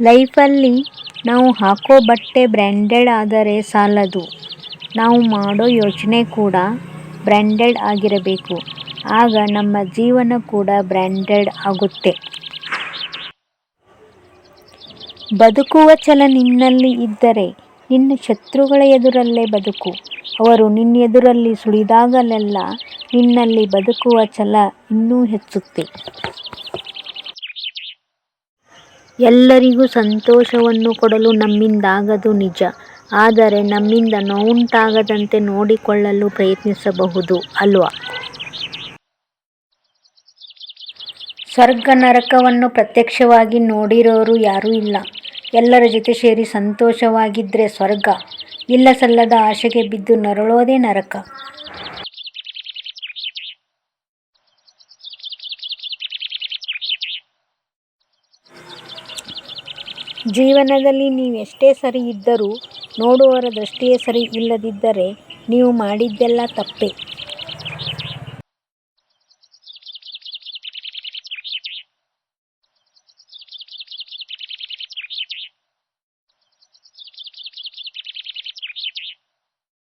ಲೈಫಲ್ಲಿ ನಾವು ಹಾಕೋ ಬಟ್ಟೆ ಬ್ರ್ಯಾಂಡೆಡ್ ಆದರೆ ಸಾಲದು. ನಾವು ಮಾಡೋ ಯೋಚನೆ ಕೂಡ ಬ್ರ್ಯಾಂಡೆಡ್ ಆಗಿರಬೇಕು. ಆಗ ನಮ್ಮ ಜೀವನ ಕೂಡ ಬ್ರ್ಯಾಂಡೆಡ್ ಆಗುತ್ತೆ. ಬದುಕುವ ಛಲ ನಿನ್ನಲ್ಲಿ ಇದ್ದರೆ ನಿನ್ನ ಶತ್ರುಗಳ ಎದುರಲ್ಲೇ ಬದುಕು. ಅವರು ನಿನ್ನೆದುರಲ್ಲಿ ಸುಳಿದಾಗಲೆಲ್ಲ ನಿನ್ನಲ್ಲಿ ಬದುಕುವ ಛಲ ಇನ್ನೂ ಹೆಚ್ಚುತ್ತೆ. ಎಲ್ಲರಿಗೂ ಸಂತೋಷವನ್ನು ಕೊಡಲು ನಮ್ಮಿಂದಾಗದು ನಿಜ. ಆದರೆ ನಮ್ಮಿಂದ ನೋವುಂಟಾಗದಂತೆ ನೋಡಿಕೊಳ್ಳಲು ಪ್ರಯತ್ನಿಸಬಹುದು, ಅಲ್ವಾ? ಸ್ವರ್ಗ ನರಕವನ್ನು ಪ್ರತ್ಯಕ್ಷವಾಗಿ ನೋಡಿರೋರು ಯಾರೂ ಇಲ್ಲ. ಎಲ್ಲರ ಜೊತೆ ಸೇರಿ ಸಂತೋಷವಾಗಿದ್ರೆ ಸ್ವರ್ಗ, ಇಲ್ಲಸಲ್ಲದ ಆಶೆಗೆ ಬಿದ್ದು ನರಳೋದೇ ನರಕ. ಜೀವನದಲ್ಲಿ ನೀವೆಷ್ಟೇ ಸರಿ ಇದ್ದರೂ ನೋಡುವವರ ದೃಷ್ಟಿಯೇ ಸರಿ ಇಲ್ಲದಿದ್ದರೆ ನೀವು ಮಾಡಿದ್ದೆಲ್ಲ ತಪ್ಪೇ.